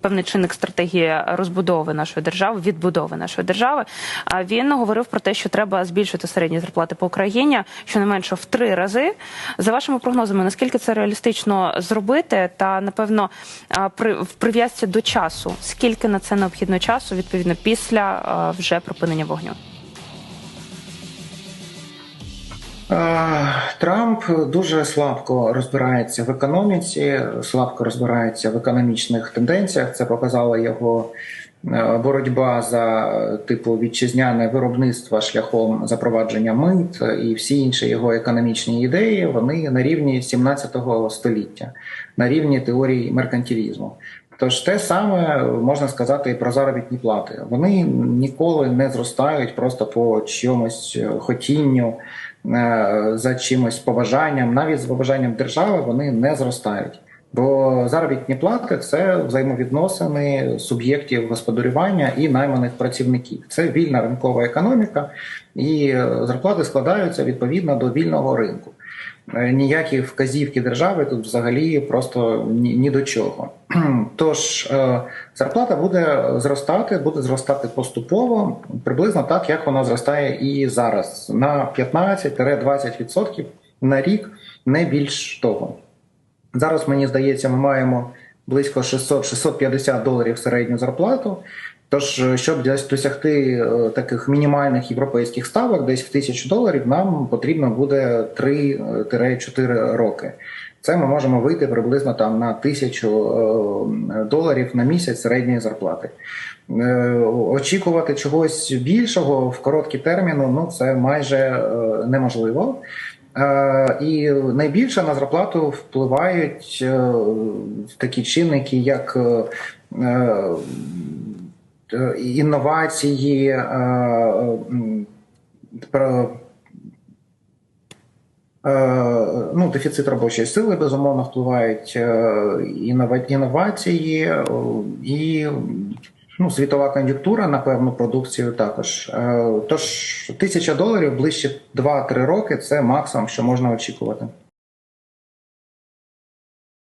певний чинник стратегії розбудови нашої держави, відбудови нашої держави. А він говорив про те, що треба збільшити середні зарплати по Україні щонайменше в три рази. За вашими прогнозами, наскільки це реалістично зробити, та напевно при в прив'язці до часу, скільки на це необхідно часу, відповідно після вже припинення вогню? Трамп дуже слабко розбирається в економіці, слабко розбирається в економічних тенденціях. Це показала його е, боротьба за типу вітчизняне виробництво шляхом запровадження мит і всі інші його економічні ідеї. Вони на рівні 17 століття, на рівні теорії меркантилізму. Тож те саме можна сказати і про заробітні плати. Вони ніколи не зростають просто по чомусь хотінню за чимось побажанням, навіть з побажанням держави вони не зростають. Бо заробітні плати це взаємовідносини суб'єктів господарювання і найманих працівників. Це вільна ринкова економіка, і зарплати складаються відповідно до вільного ринку. Е, Ніякі вказівки держави тут взагалі просто ні, ні до чого. Тож е, зарплата буде зростати, буде зростати поступово, приблизно так, як вона зростає і зараз, на 15-20% на рік, не більш того. Зараз мені здається, ми маємо близько 600-650 доларів середню зарплату. Тож, щоб десь досягти е, таких мінімальних європейських ставок, десь в тисячу доларів, нам потрібно буде 3-4 роки. Це ми можемо вийти приблизно там на тисячу е, доларів на місяць середньої зарплати. Е, Очікувати чогось більшого в короткі терміни, ну це майже е, неможливо. Е, І найбільше на зарплату впливають е, такі чинники, як е, е, інновації, е, про Е, ну, дефіцит робочої сили безумовно впливають е, інновації е, і ну, світова кон'юнктура на певну продукцію також. Е, Тож тисяча доларів ближче 2-3 роки це максимум, що можна очікувати.